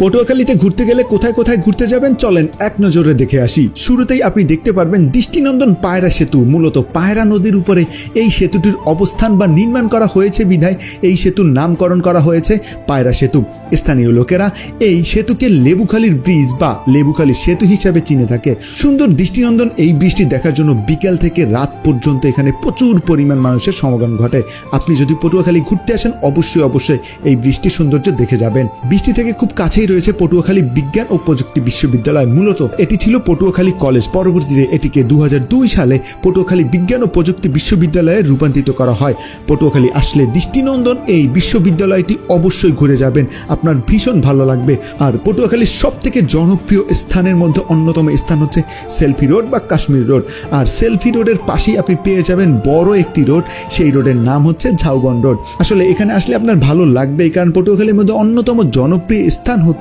পটুয়াখালীতে ঘুরতে গেলে কোথায় কোথায় ঘুরতে যাবেন চলেন এক নজরে দেখে আসি। শুরুতেই আপনি দেখতে পারবেন দৃষ্টিনন্দন পায়রা সেতু। মূলত পায়রা নদীর উপরে এই সেতুটির অবস্থান বা নির্মাণ করা হয়েছে বিধায় এই সেতুর নামকরণ করা হয়েছে পায়রা সেতু। স্থানীয় লোকেরা এই সেতুকে লেবুখালীর ব্রিজ বা লেবুখালী সেতু হিসাবে চিনে থাকে। সুন্দর দৃষ্টিনন্দন এই বৃষ্টি দেখার জন্য বিকেল থেকে রাত পর্যন্ত এখানে প্রচুর পরিমাণ মানুষের সমাগম ঘটে। আপনি যদি পটুয়াখালী ঘুরতে আসেন, অবশ্যই অবশ্যই এই বৃষ্টির সৌন্দর্য দেখে যাবেন। বৃষ্টি থেকে খুব কাছেই রয়েছে পটুয়াখালী বিজ্ঞান ও প্রযুক্তি বিশ্ববিদ্যালয়। মূলত এটি ছিল পটুয়াখালী কলেজ। পরবর্তীতে এটিকে দু সালে পটুয়াখালী বিজ্ঞান ও প্রযুক্তি বিশ্ববিদ্যালয়ে রূপান্তরিত করা হয়। পটুয়াখালী আসলে দৃষ্টিনন্দন এই বিশ্ববিদ্যালয়টি অবশ্যই ঘুরে যাবেন। আপনার ভীষণ ভালো লাগবে। আর পটুয়াখালীর সব থেকে জনপ্রিয় স্থানের মধ্যে অন্যতম স্থান হচ্ছে সেলফি রোড বা কাশ্মীর রোড। আর সেলফি রোডের পাশেই আপনি পেয়ে যাবেন বড় একটি রোড। সেই রোডের নাম হচ্ছে ঝাউবন রোড। আসলে এখানে আসলে আপনার ভালো লাগবে কারণ পটুয়াখালীর মধ্যে অন্যতম জনপ্রিয় স্থান হচ্ছে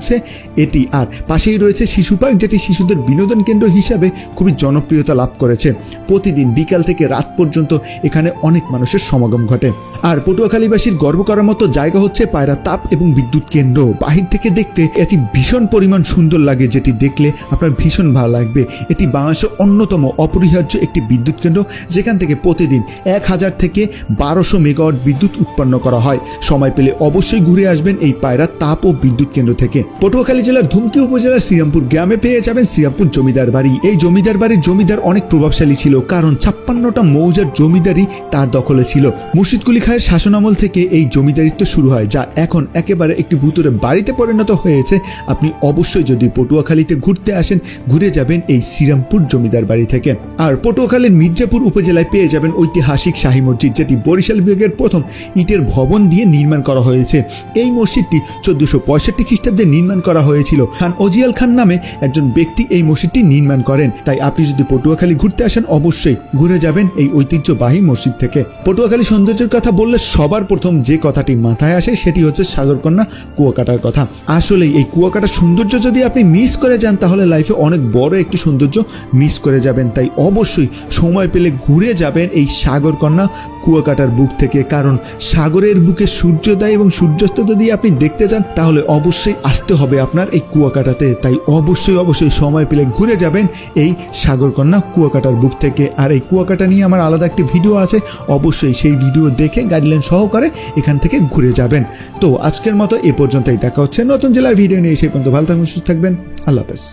এটি। আর পাশেই রয়েছে শিশু পার্ক, যেটি শিশুদের বিনোদন কেন্দ্র হিসাবে খুবই জনপ্রিয়তা লাভ করেছে। প্রতিদিন বিকাল থেকে রাত পর্যন্ত এখানে অনেক মানুষের সমাগম ঘটে। আর পটুয়াখালীবাসীর গর্ব করার মতো জায়গা হচ্ছে পায়রা তাপ এবং বিদ্যুৎ কেন্দ্র। বাহির থেকে দেখতে এটি ভীষণ পরিমাণ সুন্দর লাগে যেটি দেখলে আপনার ভীষণ ভালো লাগবে। এটি বাংলাদেশের অন্যতম অপরিহার্য একটি বিদ্যুৎ কেন্দ্র, যেখান থেকে প্রতিদিন এক হাজার থেকে বারোশো মেগাওয়াট বিদ্যুৎ উৎপন্ন করা হয়। সময় পেলে অবশ্যই ঘুরে আসবেন এই পায়রা তাপ ও বিদ্যুৎ কেন্দ্র থেকে। পটুয়াখালী জেলার ধুমকি উপজেলার শ্রীরামপুর গ্রামে পেয়ে যাবেন শ্রীরামপুর জমিদার বাড়ি। এই জমিদার বাড়ির জমিদার অনেক প্রভাবশালী ছিল, কারণ ছাপ্পান্নটা মৌজার জমিদারি তার দখলে ছিল। মুর্শিদ কুলি খায়ের শাসনামল থেকে এই জমিদারিত্ব শুরু হয়, যা এখন একেবারে একটি ভূতুরে বাড়িতে পরিণত হয়েছে। আপনি অবশ্যই যদি পটুয়াখালীতে ঘুরতে আসেন, ঘুরে যাবেন এই শ্রীরামপুর জমিদার বাড়ি থেকে। আর পটুয়াখালীর মির্জাপুর উপজেলায় পেয়ে যাবেন ঐতিহাসিক শাহী মসজিদ, যেটি বরিশাল বিভাগের প্রথম ইটের ভবন দিয়ে নির্মাণ করা হয়েছে। এই মসজিদটি চোদ্দশো পঁয়ষট্টি খ্রিস্টাব্দে নির্মাণ করা হয়েছিল। খান অজিয়াল খান নামে একজন ব্যক্তি এই মসজিদটি নির্মাণ করেন। তাই আপনি যদি পটুয়াখালী ঘুরতে আসেন, অবশ্যই ঘুরে যাবেন এই ঐতিহ্যবাহী মসজিদ থেকে। পটুয়াখালী সৌন্দর্যের কথা বললে সবার প্রথম যে কথাটি মাথায় আসে সেটি হচ্ছে সাগরকন্যা কুয়াকাটার কথা। আসলে এই কুয়াকাটার সৌন্দর্য যদি আপনি মিস করে যান, তাহলে লাইফে অনেক বড় একটি সৌন্দর্য মিস করে যাবেন। তাই অবশ্যই সময় পেলে ঘুরে যাবেন এই সাগরকন্যা কুয়াকাটার বুক থেকে, কারণ সাগরের বুকে সূর্যোদয় এবং সূর্যাস্ত যদি আপনি দেখতে চান, তাহলে অবশ্যই আসতে হবে আপনার এই কুয়াকাটাতে। তাই অবশ্যই অবশ্যই সময় পেলে ঘুরে যাবেন এই সাগরকন্যা কুয়াকাটার বুক থেকে। আর এই কুয়াকাটা নিয়ে আমার আলাদা একটি ভিডিও আছে, অবশ্যই সেই ভিডিও দেখে গাইডলাইন সহকারে এখান থেকে ঘুরে যাবেন। তো আজকের মতো এ পর্যন্তই, দেখা হচ্ছে নতুন জেলার ভিডিও নিয়ে, সেই পর্যন্ত ভালো থাকবেন সুস্থ থাকবেন, আল্লাহ হাফেজ।